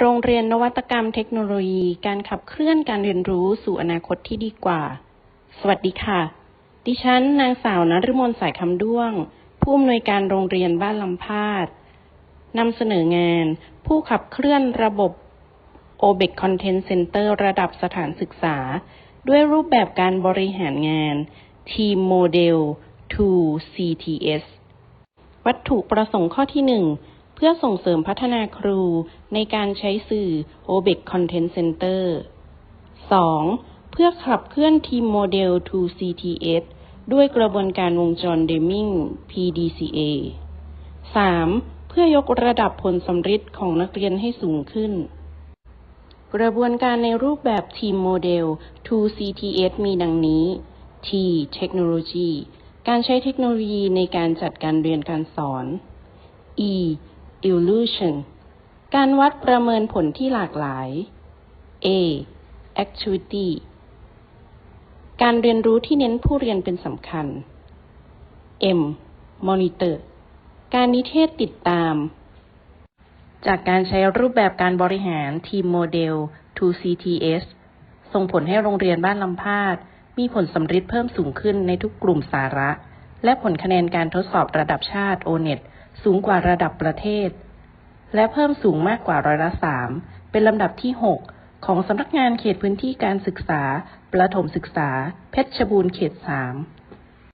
โรงเรียนนวัตกรรมเทคโนโลยีการขับเคลื่อนการเรียนรู้สู่อนาคตที่ดีกว่า สวัสดีค่ะ ดิฉันนางสาวนฤมลสายคำด้วง ผู้อำนวยการโรงเรียนบ้านลำพาดนำเสนองาน ผู้ขับเคลื่อนระบบ OBEC Content Center ระดับสถานศึกษา ด้วยรูปแบบการบริหารงาน Team Model 2 CTS วัตถุประสงค์ข้อที่ 1 พื่อส่งเสริมพัฒนาครูในการใช้สื่อ OBEC Content Center 2. เพื่อขับเคลื่อนทีมโมเดล2 CTS ด้วยกระบวนการวงจร Deming PDCA 3. เพื่อยกระดับผลสำฤทธิ์ของนักเรียนให้สูงขึ้น กระบวนการในรูปแบบทีมโมเดล2 CTS มีดังนี้ T Technology การใช้เทคโนโลยีในการจัดการเรียนการสอน E Illusion การวัดประเมินผลที่หลากหลาย A Activity การเรียนรู้ที่เน้นผู้เรียนเป็นสำคัญ M Monitor การนิเทศติดตาม จากการใช้รูปแบบการบริหารทีมโมเดล 2CTS ส่งผลให้โรงเรียนบ้านลำพาด มีผลสำฤทธิ์เพิ่มสูงขึ้นในทุกกลุ่มสาระ และผลคะแนนการทดสอบระดับชาติ O-NET สูงกว่าระดับประเทศ และเพิ่มสูงมากกว่าร้อยละสามเป็นลำดับที่ 6 ของสำนักงานเขตพื้นที่การศึกษา ประถมศึกษา เพชรบูรณ์เขต 3